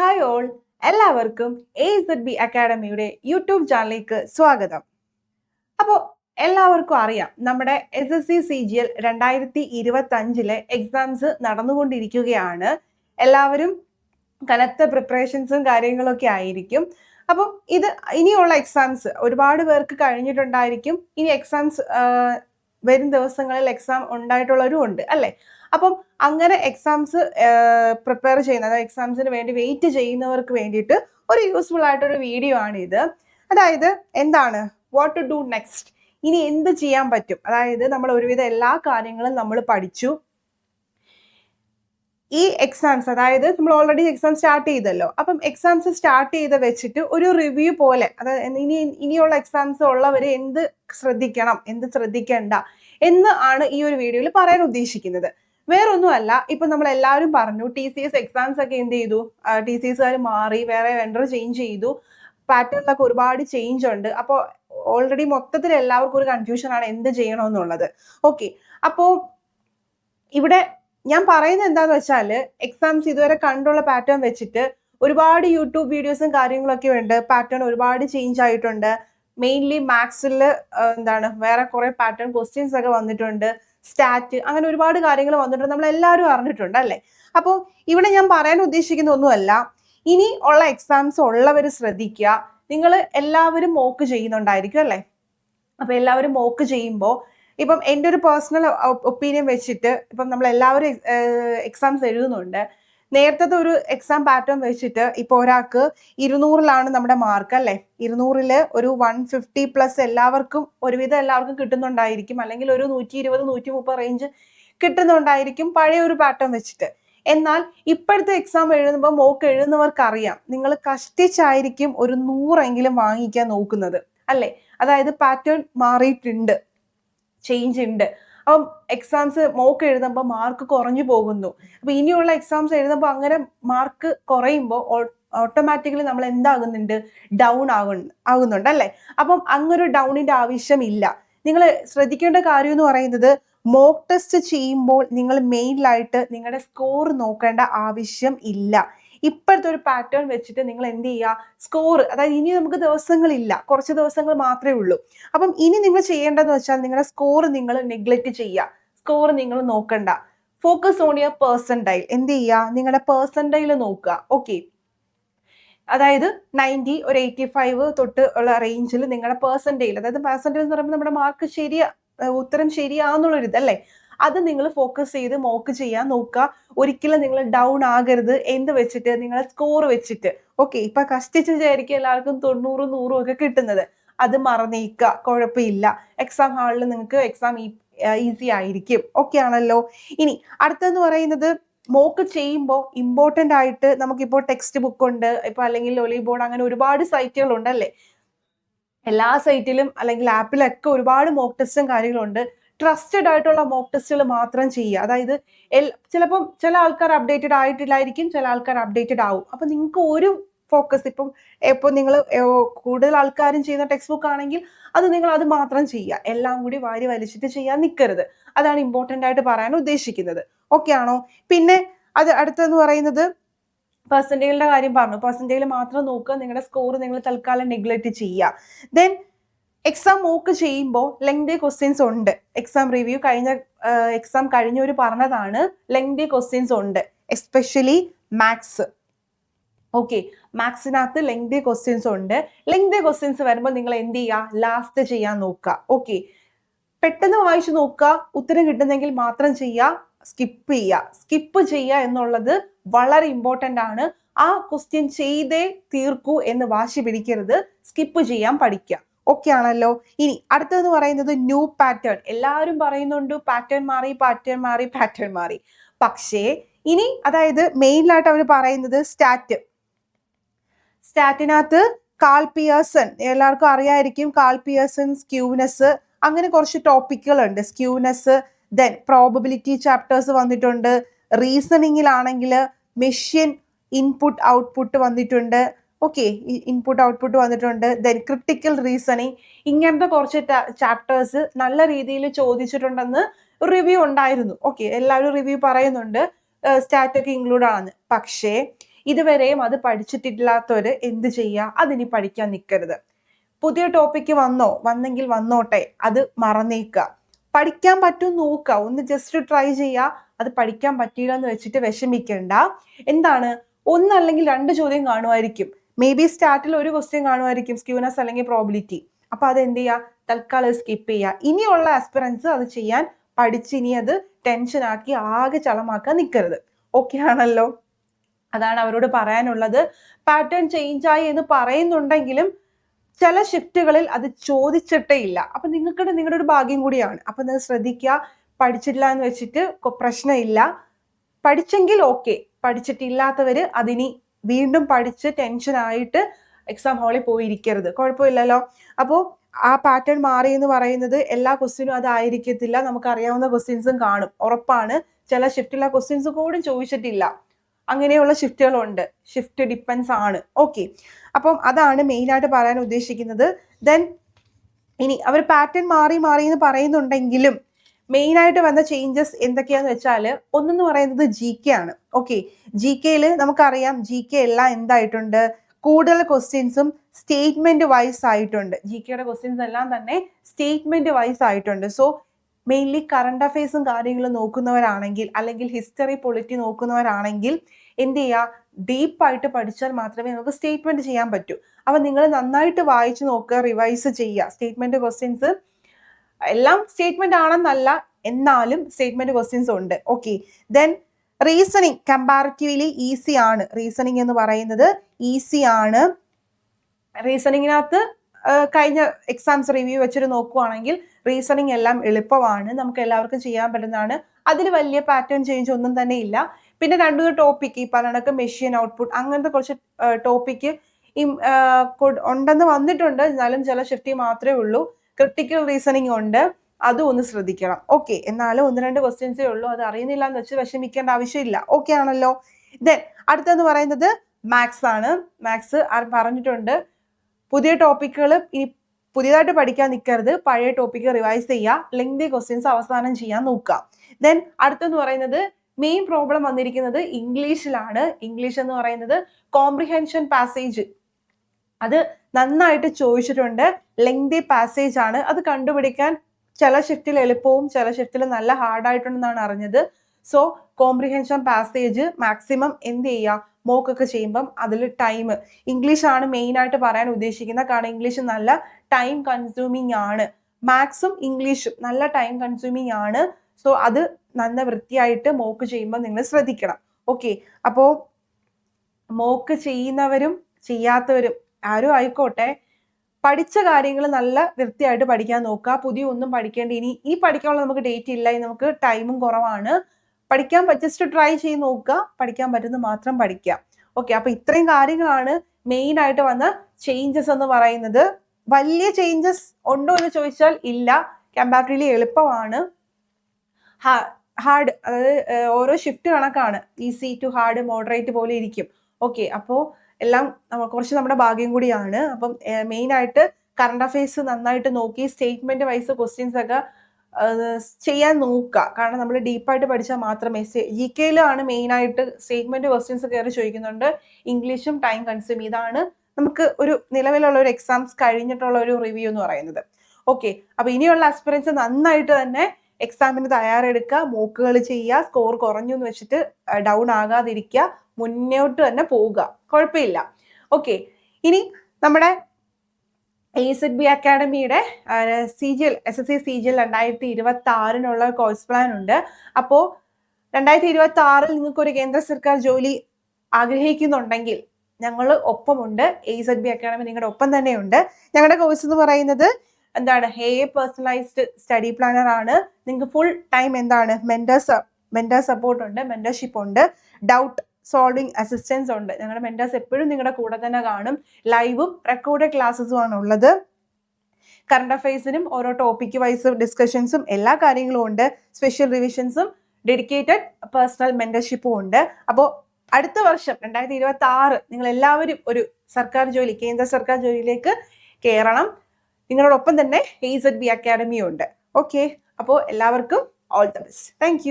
Hi all എല്ലാവർക്കും A Z B അക്കാഡമിയുടെ YouTube ചാനലിലേക്ക് സ്വാഗതം. അപ്പോൾ എല്ലാവർക്കും അറിയാം നമ്മുടെ S S C C G L രണ്ടായിരത്തി ഇരുപത്തി അഞ്ചിലെ എക്സാംസ് നടന്നുകൊണ്ടിരിക്കുകയാണ്. എല്ലാവരും കനത്ത പ്രിപ്പറേഷൻസും കാര്യങ്ങളൊക്കെ ആയിരിക്കും. അപ്പോൾ ഇത് ഇനിയുള്ള എക്സാംസ് ഒരുപാട് പേർക്ക് കഴിഞ്ഞിട്ടുണ്ടായിരിക്കും. ഇനി എക്സാംസ് വരും ദിവസങ്ങളിൽ എക്സാം ഉണ്ടായിട്ടുള്ളവരും ഉണ്ട് അല്ലേ? അപ്പം അങ്ങനെ എക്സാംസ് പ്രിപ്പയർ ചെയ്യുന്ന അതായത് എക്സാംസിന് വേണ്ടി വെയിറ്റ് ചെയ്യുന്നവർക്ക് വേണ്ടിയിട്ട് ഒരു യൂസ്ഫുൾ ആയിട്ടൊരു വീഡിയോ ആണ് ഇത് അതായത് എന്താണ്? വാട്ട് ടു ഡു നെക്സ്റ്റ് ഇനി എന്ത് ചെയ്യാൻ പറ്റും? അതായത് നമ്മൾ ഒരുവിധ എല്ലാ കാര്യങ്ങളും നമ്മൾ പഠിച്ചു. ഈ എക്സാംസ് അതായത് നമ്മൾ ഓൾറെഡി എക്സാം സ്റ്റാർട്ട് ചെയ്തല്ലോ. അപ്പം എക്സാംസ് സ്റ്റാർട്ട് ചെയ്ത് വെച്ചിട്ട് ഒരു റിവ്യൂ പോലെ അതായത് ഇനി ഇനിയുള്ള എക്സാംസ് ഉള്ളവർ എന്ത് ശ്രദ്ധിക്കണം എന്ത് ശ്രദ്ധിക്കേണ്ട എന്ന് ആണ് ഈ ഒരു വീഡിയോയിൽ പറയാൻ ഉദ്ദേശിക്കുന്നത്. വേറൊന്നുമല്ല ഇപ്പൊ നമ്മൾ എല്ലാവരും പറഞ്ഞു ടി സി എസ് എക്സാംസ് ഒക്കെ എന്ത് ചെയ്തു? ടി സി എസ്കാർ മാറി വേറെ വെണ്ടർ ചേഞ്ച് ചെയ്തു. പാറ്റേണിലൊക്കെ ഒരുപാട് ചേഞ്ച് ഉണ്ട്. അപ്പോൾ ഓൾറെഡി മൊത്തത്തിൽ എല്ലാവർക്കും ഒരു കൺഫ്യൂഷൻ ആണ് എന്ത് ചെയ്യണമെന്നുള്ളത്. ഓക്കെ അപ്പോൾ ഇവിടെ ഞാൻ പറയുന്നത് എന്താന്ന് വെച്ചാൽ എക്സാംസ് ഇതുവരെ കണ്ടുള്ള പാറ്റേൺ വെച്ചിട്ട് ഒരുപാട് യൂട്യൂബ് വീഡിയോസും കാര്യങ്ങളൊക്കെ ഉണ്ട്. പാറ്റേൺ ഒരുപാട് ചേഞ്ച് ആയിട്ടുണ്ട്. മെയിൻലി മാത്സിൽ എന്താണ് വേറെ കുറെ പാറ്റേൺ ക്വസ്റ്റ്യൻസ് ഒക്കെ വന്നിട്ടുണ്ട്. സ്റ്റാറ്റ് അങ്ങനെ ഒരുപാട് കാര്യങ്ങൾ വന്നിട്ടുണ്ട്. നമ്മൾ എല്ലാവരും അറിഞ്ഞിട്ടുണ്ട് അല്ലേ? അപ്പോൾ ഇവിടെ ഞാൻ പറയാൻ ഉദ്ദേശിക്കുന്ന ഒന്നുമല്ല ഇനി ഉള്ള എക്സാംസ് ഉള്ളവർ ശ്രദ്ധിക്കുക. നിങ്ങൾ എല്ലാവരും മോക്ക് ചെയ്യുന്നുണ്ടായിരിക്കും അല്ലേ? അപ്പോൾ എല്ലാവരും മോക്ക് ചെയ്യുമ്പോൾ ഇപ്പം എന്റെ ഒരു പേഴ്സണൽ ഒപ്പീനിയൻ വെച്ചിട്ട് ഇപ്പം നമ്മൾ എല്ലാവരും എക്സാംസ് എഴുതുന്നുണ്ട്. നേരത്തെ ഒരു എക്സാം പാറ്റേൺ വെച്ചിട്ട് ഇപ്പോൾ ഒരാൾക്ക് ഇരുന്നൂറിലാണ് നമ്മുടെ മാർക്ക് അല്ലേ? ഇരുന്നൂറിൽ ഒരു വൺ ഫിഫ്റ്റി പ്ലസ് എല്ലാവർക്കും ഒരുവിധം എല്ലാവർക്കും കിട്ടുന്നുണ്ടായിരിക്കും. അല്ലെങ്കിൽ ഒരു നൂറ്റി ഇരുപത് നൂറ്റി മുപ്പത് റേഞ്ച് കിട്ടുന്നുണ്ടായിരിക്കും പഴയ ഒരു പാറ്റേൺ വെച്ചിട്ട്. എന്നാൽ ഇപ്പോഴത്തെ എക്സാം എഴുതുമ്പോൾ മോക്ക് എഴുതുന്നവർക്ക് അറിയാം നിങ്ങൾ കഷ്ടിച്ചായിരിക്കും ഒരു നൂറെങ്കിലും വാങ്ങിക്കാൻ നോക്കുന്നത്. അല്ലേ? അതായത് പാറ്റേൺ മാറിയിട്ടുണ്ട്. ചേഞ്ച് ഉണ്ട്. അപ്പം എക്സാംസ് മോക്ക് എഴുതുമ്പോൾ മാർക്ക് കുറഞ്ഞു പോകുന്നു. അപ്പം ഇനിയുള്ള എക്സാംസ് എഴുതുമ്പോൾ അങ്ങനെ മാർക്ക് കുറയുമ്പോൾ ഓട്ടോമാറ്റിക്കലി നമ്മൾ എന്താകുന്നുണ്ട്? ഡൗൺ ആകു ആകുന്നുണ്ട് അല്ലേ? അപ്പം അങ്ങൊരു ഡൗണിന്റെ ആവശ്യമില്ല നിങ്ങൾ ശ്രദ്ധിക്കേണ്ട കാര്യം എന്ന് പറയുന്നത് മോക്ക് ടെസ്റ്റ് ചെയ്യുമ്പോൾ നിങ്ങൾ മെയിനിലായിട്ട് നിങ്ങളുടെ സ്കോർ നോക്കേണ്ട ആവശ്യം ഇല്ല. ഇപ്പോഴത്തെ ഒരു പാറ്റേൺ വെച്ചിട്ട് നിങ്ങൾ എന്ത് ചെയ്യുക? സ്കോർ അതായത് ഇനി നമുക്ക് ദിവസങ്ങളില്ല. കുറച്ച് ദിവസങ്ങൾ മാത്രമേ ഉള്ളൂ. അപ്പം ഇനി നിങ്ങൾ ചെയ്യേണ്ടതെന്ന് വെച്ചാൽ നിങ്ങളുടെ സ്കോർ നിങ്ങൾ നെഗ്ലക്റ്റ് ചെയ്യുക. സ്കോർ നിങ്ങൾ നോക്കണ്ട. ഫോക്കസ് ഓൺ യുവർ പേഴ്സന്റൈൽ എന്ത് ചെയ്യുക? നിങ്ങളുടെ പേഴ്സന്റൈൽ നോക്കുക. ഓക്കെ അതായത് നയന്റി ഒരു എയ്റ്റി ഫൈവ് തൊട്ട് ഉള്ള റേഞ്ചിൽ നിങ്ങളുടെ പേഴ്സന്റേജ് അതായത് പേഴ്സന്റേജ് എന്ന് പറയുമ്പോൾ നമ്മുടെ മാർക്ക് ശരിയാ ഉത്തരം ശരിയാന്നുള്ളൊരു ഇതല്ലേ അത് നിങ്ങൾ ഫോക്കസ് ചെയ്ത് മോക്ക് ചെയ്യാൻ നോക്കുക. ഒരിക്കലും നിങ്ങൾ ഡൗൺ ആകരുത്. എന്ത് വെച്ചിട്ട്? നിങ്ങളെ സ്കോർ വെച്ചിട്ട്. ഓക്കെ ഇപ്പൊ കഷ്ടിച്ച് വിചാരിക്കും എല്ലാവർക്കും തൊണ്ണൂറും നൂറും ഒക്കെ കിട്ടുന്നത്. അത് മറന്നേക്കുക. കുഴപ്പമില്ല. എക്സാം ഹാളിൽ നിങ്ങൾക്ക് എക്സാം ഈസി ആയിരിക്കും. ഓക്കെ ആണല്ലോ. ഇനി അടുത്തെന്ന് പറയുന്നത് മോക്ക് ചെയ്യുമ്പോൾ ഇമ്പോർട്ടന്റ് ആയിട്ട് നമുക്കിപ്പോൾ ടെക്സ്റ്റ് ബുക്ക് ഉണ്ട്. ഇപ്പൊ അല്ലെങ്കിൽ ഒലി ബോർഡ് അങ്ങനെ ഒരുപാട് സൈറ്റുകൾ ഉണ്ടല്ലേ എല്ലാ സൈറ്റിലും അല്ലെങ്കിൽ ആപ്പിലൊക്കെ ഒരുപാട് മോക്ക് ടെസ്റ്റും കാര്യങ്ങളുണ്ട് ട്രസ്റ്റഡ് ആയിട്ടുള്ള മോക്ക് ടെസ്റ്റുകൾ മാത്രം ചെയ്യുക. അതായത് എൽ ചിലപ്പം ചില ആൾക്കാർ അപ്ഡേറ്റഡ് ആയിട്ടില്ലായിരിക്കും ചില ആൾക്കാർ അപ്ഡേറ്റഡ് ആവും. അപ്പം നിങ്ങൾക്ക് ഒരു ഫോക്കസ് ഇപ്പം ഇപ്പോൾ നിങ്ങൾ കൂടുതൽ ആൾക്കാരും ചെയ്യുന്ന ടെക്സ്റ്റ് ബുക്ക് ആണെങ്കിൽ അത് നിങ്ങൾ അത് മാത്രം ചെയ്യുക. എല്ലാം കൂടി വാരി വലിച്ചിട്ട് ചെയ്യാൻ നിൽക്കരുത് അതാണ് ഇമ്പോർട്ടന്റ് ആയിട്ട് പറയാൻ ഉദ്ദേശിക്കുന്നത്. ഓക്കെ ആണോ? പിന്നെ അത് അടുത്തെന്ന് പറയുന്നത് പെർസെന്റേജിന്റെ കാര്യം പറഞ്ഞു. പെർസെന്റേജിൽ മാത്രം നോക്കുക. നിങ്ങളുടെ സ്കോർ നിങ്ങൾ തൽക്കാലം നെഗ്ലക്റ്റ് ചെയ്യുക. ദെൻ എക്സാം മോക്ക് ചെയ്യുമ്പോൾ ലെങ്തി ക്വസ്റ്റ്യൻസ് ഉണ്ട്. എക്സാം റിവ്യൂ കഴിഞ്ഞ എക്സാം കഴിഞ്ഞവർ പറഞ്ഞതാണ് ലെങ്തി ക്വസ്റ്റ്യൻസ് ഉണ്ട്. എസ്പെഷ്യലി മാത്സ് ഓക്കെ മാത്സിനകത്ത് ലെങ്തി ക്വസ്റ്റ്യൻസ് ഉണ്ട്. ലെങ്തി ക്വസ്റ്റ്യൻസ് വരുമ്പോൾ നിങ്ങൾ എന്ത് ചെയ്യുക? ലാസ്റ്റ് ചെയ്യാൻ നോക്കുക. ഓക്കെ പെട്ടെന്ന് വായിച്ചു നോക്കുക. ഉത്തരം കിട്ടുന്നെങ്കിൽ മാത്രം ചെയ്യുക. സ്കിപ്പ് ചെയ്യുക. സ്കിപ്പ് ചെയ്യുക എന്നുള്ളത് വളരെ ഇമ്പോർട്ടന്റ് ആണ്. ആ ക്വസ്റ്റ്യൻ ചെയ്തേ തീർക്കൂ എന്ന് വാശി പിടിക്കരുത്. സ്കിപ്പ് ചെയ്യാൻ പഠിക്കുക. ഓക്കെ ആണല്ലോ ഇനി അടുത്തതെന്ന് പറയുന്നത് ന്യൂ പാറ്റേൺ എല്ലാവരും പറയുന്നുണ്ട് പാറ്റേൺ മാറി പാറ്റേൺ മാറി പാറ്റേൺ മാറി. പക്ഷേ ഇനി അതായത് മെയിനായിട്ട് അവർ പറയുന്നത് സ്റ്റാറ്റ് സ്റ്റാറ്റിനകത്ത് കാൾ പിയേഴ്സൺ എല്ലാവർക്കും അറിയായിരിക്കും കാൾ പിയേഴ്സൺ സ്ക്യൂനെസ് അങ്ങനെ കുറച്ച് ടോപ്പിക്കുകളുണ്ട് സ്ക്യൂനെസ് ദെൻ പ്രോബബിലിറ്റി ചാപ്റ്റേഴ്സ് വന്നിട്ടുണ്ട്. റീസണിങ്ങിലാണെങ്കിൽ മെഷീൻ ഇൻപുട്ട് ഔട്ട്പുട്ട് വന്നിട്ടുണ്ട്. ഓക്കെ ഇൻപുട്ട് ഔട്ട്പുട്ട് വന്നിട്ടുണ്ട്. ദെൻ ക്രിട്ടിക്കൽ റീസണിങ് ഇങ്ങനത്തെ കുറച്ച് ചാപ്റ്റേഴ്സ് നല്ല രീതിയിൽ ചോദിച്ചിട്ടുണ്ടെന്ന് റിവ്യൂ ഉണ്ടായിരുന്നു. ഓക്കെ എല്ലാവരും റിവ്യൂ പറയുന്നുണ്ട്. സ്റ്റാറ്റൊക്കെ ഇൻക്ലൂഡ് ആണെന്ന്. പക്ഷേ ഇതുവരെയും അത് പഠിച്ചിട്ടില്ലാത്തവര് എന്ത് ചെയ്യുക അതിനി പഠിക്കാൻ നിൽക്കരുത് പുതിയ ടോപ്പിക്ക് വന്നോ? വന്നെങ്കിൽ വന്നോട്ടെ. അത് മറന്നേക്കുക. പഠിക്കാൻ പറ്റും നോക്കുക. ഒന്ന് ജസ്റ്റ് ട്രൈ ചെയ്യുക അത് പഠിക്കാൻ പറ്റിയില്ല എന്ന് വെച്ചിട്ട് വിഷമിക്കേണ്ട. എന്താണ്? ഒന്നല്ലെങ്കിൽ രണ്ട് ചോദ്യം കാണുമായിരിക്കും. മേ ബി സ്റ്റാർട്ടിൽ ഒരു ക്വസ്റ്റ്യൻ കാണുമായിരിക്കും സ്ക്യൂനസ് അല്ലെങ്കിൽ പ്രോബിലിറ്റി അപ്പൊ അത് എന്ത് ചെയ്യുക തൽക്കാലം സ്കിപ്പ് ചെയ്യുക ഇനിയുള്ള ആസ്പിറൻസ് അത് ചെയ്യാൻ പഠിച്ച് ഇനി അത് ടെൻഷൻ ആക്കി ആകെ ചളമാക്കാൻ നിൽക്കരുത് ഓക്കെ ആണല്ലോ? അതാണ് അവരോട് പറയാനുള്ളത്. പാറ്റേൺ ചേഞ്ച് ആയി എന്ന് പറയുന്നുണ്ടെങ്കിലും ചില ഷിഫ്റ്റുകളിൽ അത് ചോദിച്ചിട്ടേ ഇല്ല. അപ്പൊ നിങ്ങൾക്ക് നിങ്ങളുടെ ഒരു ഭാഗ്യം കൂടിയാണ്. അപ്പൊ നിങ്ങൾ ശ്രദ്ധിക്കുക. പഠിച്ചിട്ടില്ല എന്ന് വെച്ചിട്ട് പ്രശ്നമില്ല. പഠിച്ചെങ്കിൽ ഓക്കെ പഠിച്ചിട്ടില്ലാത്തവര് അതിനി വീണ്ടും പഠിച്ച് ടെൻഷൻ ആയിട്ട് എക്സാം ഹാളിൽ പോയിരിക്കരുത്. കുഴപ്പമില്ലല്ലോ. അപ്പോൾ ആ പാറ്റേൺ മാറി എന്ന് പറയുന്നത് എല്ലാ ക്വസ്റ്റ്യനും അതായിരിക്കത്തില്ല നമുക്ക് അറിയാവുന്ന ക്വസ്റ്റ്യൻസും കാണും. ഉറപ്പാണ്. ചില ഷിഫ്റ്റിലെ ക്വസ്റ്റ്യൻസ് കൂടും ചോദിച്ചിട്ടില്ല. അങ്ങനെയുള്ള ഷിഫ്റ്റുകളുണ്ട് ഷിഫ്റ്റ് ഡിപ്പെൻസ് ആണ്. ഓക്കെ അപ്പം അതാണ് മെയിനായിട്ട് പറയാൻ ഉദ്ദേശിക്കുന്നത്. ദെൻ ഇനി അവർ പാറ്റേൺ മാറി മാറി എന്ന് പറയുന്നുണ്ടെങ്കിലും മെയിനായിട്ട് വന്ന ചേഞ്ചസ് എന്തൊക്കെയാന്ന് വെച്ചാൽ ഒന്നെന്ന് പറയുന്നത് ജി കെ ആണ്. ഓക്കെ ജി കെയിൽ നമുക്കറിയാം ജി കെ എല്ലാം എന്തായിട്ടുണ്ട്? കൂടുതൽ ക്വസ്റ്റ്യൻസും സ്റ്റേറ്റ്മെന്റ് വൈസ് ആയിട്ടുണ്ട്. ജി കെയുടെ ക്വസ്റ്റ്യൻസ് എല്ലാം തന്നെ സ്റ്റേറ്റ്മെന്റ് വൈസ് ആയിട്ടുണ്ട്. സോ മെയിൻലി കറണ്ട് അഫയേഴ്സും കാര്യങ്ങളും നോക്കുന്നവരാണെങ്കിൽ അല്ലെങ്കിൽ ഹിസ്റ്ററി പൊളിറ്റി നോക്കുന്നവരാണെങ്കിൽ എന്ത് ചെയ്യുക ഡീപ്പായിട്ട് പഠിച്ചാൽ മാത്രമേ നമുക്ക് സ്റ്റേറ്റ്മെന്റ് ചെയ്യാൻ പറ്റൂ. അപ്പൊ നിങ്ങൾ നന്നായിട്ട് വായിച്ച് നോക്കുക റിവൈസ് ചെയ്യുക. സ്റ്റേറ്റ്മെന്റ് ക്വസ്റ്റ്യൻസ് എല്ലാം സ്റ്റേറ്റ്മെന്റ് ആണെന്നല്ല എന്നാലും സ്റ്റേറ്റ്മെന്റ് ക്വസ്റ്റ്യൻസ് ഉണ്ട്. Okay then reasoning comparatively easy ആണ്. റീസണിങ് എന്ന് പറയുന്നത് ഈസി ആണ്. റീസണിങ്ങിനകത്ത് കഴിഞ്ഞ എക്സാംസ് റിവ്യൂ വെച്ചിട്ട് നോക്കുവാണെങ്കിൽ റീസണിങ് എല്ലാം എളുപ്പമാണ്. നമുക്ക് എല്ലാവർക്കും ചെയ്യാൻ പറ്റുന്നതാണ്. അതിൽ വലിയ പാറ്റേൺ ചേഞ്ച് ഒന്നും തന്നെ ഇല്ല. പിന്നെ രണ്ടു ടോപ്പിക്ക് ഈ പറയണക്ക് മെഷീൻ ഔട്ട്പുട്ട് അങ്ങനത്തെ കുറച്ച് ടോപ്പിക്ക് ഉണ്ടെന്ന് വന്നിട്ടുണ്ട്. എന്നാലും ചില ഷിഫ്റ്റി മാത്രമേ ഉള്ളൂ. ക്രിട്ടിക്കൽ റീസണിങ് ഉണ്ട്. അതും ഒന്ന് ശ്രദ്ധിക്കണം. ഓക്കെ എന്നാലും ഒന്ന് രണ്ട് ക്വസ്റ്റ്യൻസേ ഉള്ളൂ. അത് അറിയുന്നില്ല എന്ന് വെച്ച് വിഷമിക്കേണ്ട ആവശ്യമില്ല. ഓക്കെ ആണല്ലോ? ദെൻ അടുത്തെന്ന് പറയുന്നത് മാത്സ് ആണ്. മാത്സ് പറഞ്ഞിട്ടുണ്ട്. പുതിയ ടോപ്പിക്കുകൾ ഇനി പുതിയതായിട്ട് പഠിക്കാൻ നിൽക്കരുത് പഴയ ടോപ്പിക്ക് റിവൈസ് ചെയ്യുക ലെങ്തി ക്വസ്റ്റ്യൻസ് അവസാനം ചെയ്യാൻ നോക്കുക. ദെൻ അടുത്തെന്ന് പറയുന്നത് മെയിൻ പ്രോബ്ലം വന്നിരിക്കുന്നത് ഇംഗ്ലീഷിലാണ് ഇംഗ്ലീഷ് എന്ന് പറയുന്നത് കോംപ്രിഹെൻഷൻ പാസേജ് അത് നന്നായിട്ട് ചോദിച്ചിട്ടുണ്ട്. ലെങ്തി പാസേജ് ആണ്. അത് കണ്ടുപിടിക്കാൻ ചില ഷിഫ്റ്റിൽ എളുപ്പവും ചില ഷിഫ്റ്റിൽ നല്ല ഹാർഡായിട്ടുണ്ടെന്നാണ് അറിഞ്ഞത്. സോ കോംപ്രിഹെൻഷൻ പാസേജ് മാക്സിമം എന്ത് ചെയ്യുക? മോക്കൊക്കെ ചെയ്യുമ്പം അതിൽ ടൈം ഇംഗ്ലീഷ് ആണ് മെയിൻ ആയിട്ട് പറയാൻ ഉദ്ദേശിക്കുന്നത്. കാരണം ഇംഗ്ലീഷ് നല്ല ടൈം കൺസ്യൂമിങ് ആണ്. മാത്സും ഇംഗ്ലീഷും നല്ല ടൈം കൺസ്യൂമിങ് ആണ്. സോ അത് നല്ല വൃത്തിയായിട്ട് മോക്ക് ചെയ്യുമ്പോൾ നിങ്ങൾ ശ്രദ്ധിക്കണം. ഓക്കെ അപ്പോൾ മോക്ക് ചെയ്യുന്നവരും ചെയ്യാത്തവരും ആരും ആയിക്കോട്ടെ. പഠിച്ച കാര്യങ്ങൾ നല്ല വൃത്തിയായിട്ട് പഠിക്കാൻ നോക്കുക. പുതിയ ഒന്നും പഠിക്കേണ്ട ഇനി ഈ പഠിക്കാനുള്ള നമുക്ക് ഡേറ്റ് ഇല്ല. നമുക്ക് ടൈമും കുറവാണ്. പഠിക്കാൻ ജസ്റ്റ് ട്രൈ ചെയ്ത് നോക്കുക. പഠിക്കാൻ പറ്റുന്ന മാത്രം പഠിക്കുക. ഓക്കെ അപ്പൊ ഇത്രയും കാര്യങ്ങളാണ് മെയിൻ ആയിട്ട് വന്ന ചേഞ്ചസ് എന്ന് പറയുന്നത്. വലിയ ചേഞ്ചസ് ഉണ്ടോ എന്ന് ചോദിച്ചാൽ ഇല്ല. കമ്പാരിറ്റീവ്ലി എളുപ്പമാണ്. ഹാർഡ് അതായത് ഓരോ ഷിഫ്റ്റ് കണക്കാണ്. ഈസി ടു ഹാർഡ് മോഡറേറ്റ് പോലെ ഇരിക്കും. ഓക്കെ അപ്പോൾ എല്ലാം കുറച്ച് നമ്മുടെ ഭാഗ്യം കൂടിയാണ്. അപ്പം മെയിൻ ആയിട്ട് കറണ്ട് അഫയേഴ്സ് നന്നായിട്ട് നോക്കി സ്റ്റേറ്റ്മെന്റ് വൈസ് ക്വസ്റ്റ്യൻസ് ഒക്കെ ചെയ്യാൻ നോക്കുക. കാരണം നമ്മൾ ഡീപ്പായിട്ട് പഠിച്ചാൽ മാത്രമേ ജി കെയിലാണ് മെയിൻ ആയിട്ട് സ്റ്റേറ്റ്മെന്റ് ക്വസ്റ്റ്യൻസ് കയറി ചോദിക്കുന്നുണ്ട്. ഇംഗ്ലീഷും ടൈം കൺസ്യൂം ഇതാണ് നമുക്ക് ഒരു നിലവിലുള്ള ഒരു എക്സാംസ് കഴിഞ്ഞിട്ടുള്ള ഒരു റിവ്യൂ എന്ന് പറയുന്നത്. ഓക്കെ അപ്പൊ ഇനിയുള്ള അസ്പിറൻസ് നന്നായിട്ട് തന്നെ എക്സാമിന് തയ്യാറെടുക്കുക മോക്കുകൾ ചെയ്യുക സ്കോർ കുറഞ്ഞു എന്ന് വെച്ചിട്ട് ഡൗൺ ആകാതിരിക്കുക മുന്നോട്ട് തന്നെ പോവുക. കുഴപ്പമില്ല. ഓക്കെ ഇനി നമ്മുടെ A set B അക്കാഡമിയുടെ C G L S S C C G L രണ്ടായിരത്തി ഇരുപത്തി ആറിനുള്ള കോഴ്സ് പ്ലാൻ ഉണ്ട്. അപ്പോൾ രണ്ടായിരത്തി ഇരുപത്തി ആറിൽ നിങ്ങൾക്കൊരു കേന്ദ്ര സർക്കാർ ജോലി ആഗ്രഹിക്കുന്നുണ്ടെങ്കിൽ ഞങ്ങൾ ഒപ്പമുണ്ട്. എ സെറ്റ് ബി അക്കാഡമി നിങ്ങളുടെ ഒപ്പം തന്നെയുണ്ട്. ഞങ്ങളുടെ കോഴ്സ് എന്ന് പറയുന്നത് എന്താണ്? ഹേ പേഴ്സണലൈസ്ഡ് സ്റ്റഡി പ്ലാനർ ആണ്. നിങ്ങൾക്ക് ഫുൾ ടൈം എന്താണ്? മെന്റേഴ്സ് മെന്റർ സപ്പോർട്ട് ഉണ്ട് മെന്റർഷിപ്പ് ഉണ്ട് ഡൗട്ട് സോൾവിങ് അസിസ്റ്റൻസ് ഉണ്ട്. ഞങ്ങളുടെ മെന്റേഴ്സ് എപ്പോഴും നിങ്ങളുടെ കൂടെ തന്നെ കാണും. ലൈവും റെക്കോർഡഡ് ക്ലാസ്സസും ആണ് ഉള്ളത്. കറണ്ട് അഫയേഴ്സിനും ഓരോ ടോപ്പിക് വൈസ് ഡിസ്കഷൻസും എല്ലാ കാര്യങ്ങളും ഉണ്ട്. സ്പെഷ്യൽ റിവിഷൻസും ഡെഡിക്കേറ്റഡ് പേഴ്സണൽ മെന്റർഷിപ്പും ഉണ്ട്. അപ്പോൾ അടുത്ത വർഷം രണ്ടായിരത്തി ഇരുപത്തി ആറ് നിങ്ങൾ എല്ലാവരും ഒരു സർക്കാർ ജോലി കേന്ദ്ര സർക്കാർ ജോലിയിലേക്ക് കയറണം നിങ്ങളോടൊപ്പം തന്നെ എ സെഡ് ബി അക്കാഡമിയും ഉണ്ട്. ഓക്കെ അപ്പോൾ എല്ലാവർക്കും ഓൾ ദ ബെസ്റ്റ് താങ്ക്